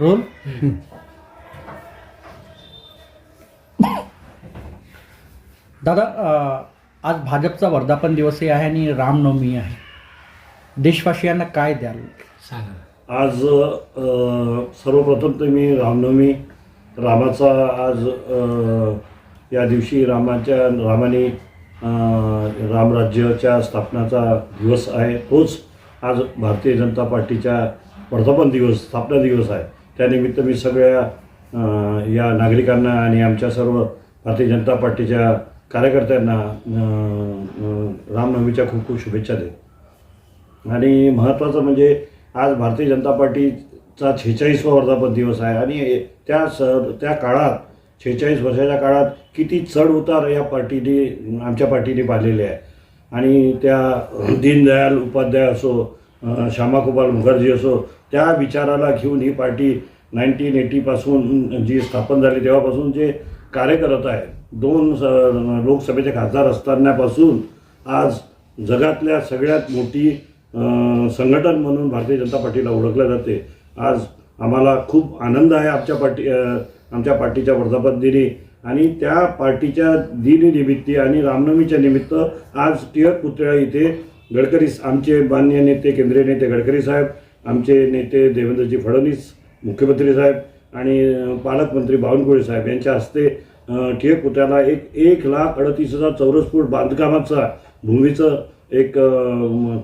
Role? दादा आज भाजपचा वर्धापन दिवसही आहे आणि रामनवमी आहे. देशवासियांना काय द्याल? सांगा. आज सर्वप्रथम तर मी रामनवमी रामाचा आज या दिवशी रामाच्या रामाने रामराज्याच्या स्थापनाचा दिवस आहे. तोच आज भारतीय जनता पार्टीच्या वर्धापन दिवस स्थापना दिवस आहे. त्यानिमित्त मी सगळ्या या नागरिकांना आणि आमच्या सर्व भारतीय जनता पार्टीच्या कार्यकर्त्यांना रामनवमीच्या खूप खूप शुभेच्छा देतो. आणि महत्त्वाचं म्हणजे आज भारतीय जनता पार्टीचा छेचाळीसवा वर्धापन दिवस आहे. आणि त्या स त्या काळात छेचाळीस वर्षाच्या काळात किती चढ उतार या पार्टीने आमच्या पार्टीने पाहिलेले आहे. आणि त्या दीनदयाल उपाध्याय असो अ, मुखर्जी असो त्या विचाराला घेऊन ही पार्टी नाईन्टीन एटीपासून जी स्थापन झाली तेव्हापासून जे कार्य करत आहे दोन स- लोकसभेचे खासदार असतानापासून आज जगातल्या सगळ्यात मोठी संघटन म्हणून भारतीय जनता पार्टीला ओळखलं जाते. आज आम्हाला खूप आनंद आहे आमच्या पार्टी आमच्या पार्टीच्या वर्धापन दिनी आणि त्या पार्टीच्या दिननिमित्ती आणि रामनवमीच्या निमित्त आज टिळक पुतळ्या इथे गडकरी आमचे मान्य नेते केंद्रीय नेते गडकरी साहेब आमचे नेते देवेंद्रजी फडणवीस मुख्यमंत्री साहेब आणि पालकमंत्री बावनकुळे साहेब यांच्या हस्ते टिळक पुतळ्याला एक एक लाख अडतीस हजार चौरस फूट बांधकामाचा भूमीचं एक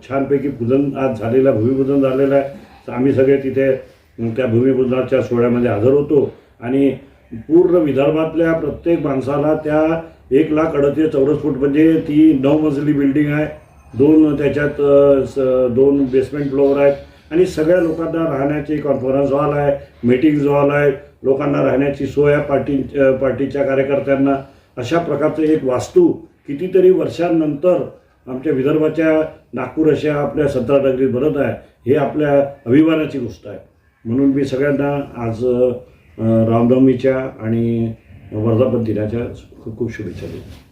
छानपैकी पूजन आज झालेला आहे भूमिपूजन झालेलं आहे. आम्ही सगळे तिथे त्या भूमिपूजनाच्या सोहळ्यामध्ये हजर होतो. आणि पूर्ण विदर्भातल्या प्रत्येक माणसाला त्या एक लाख अडतीस चौरस फूट म्हणजे ती नऊ मजली बिल्डिंग आहे. दोन त्याच्यात स- दोन बेसमेंट फ्लोअर आहेत. आणि सगळ्या लोकांना राहण्याची कॉन्फरन्स हॉल आहे मीटिंग्ज हॉल आहे. लोकांना राहण्याची सोय आहे पार्टी पार्टीच्या कार्यकर्त्यांना. अशा प्रकारचं एक वास्तू कितीतरी वर्षांनंतर आमच्या विदर्भाच्या नागपूर अशा आपल्या संत्रानगरीत बनत आहे हे आपल्या अभिमानाची गोष्ट आहे. म्हणून मी सगळ्यांना आज रामनवमीच्या आणि वर्धापन दिनाच्या खूप खूप शुभेच्छा देतो.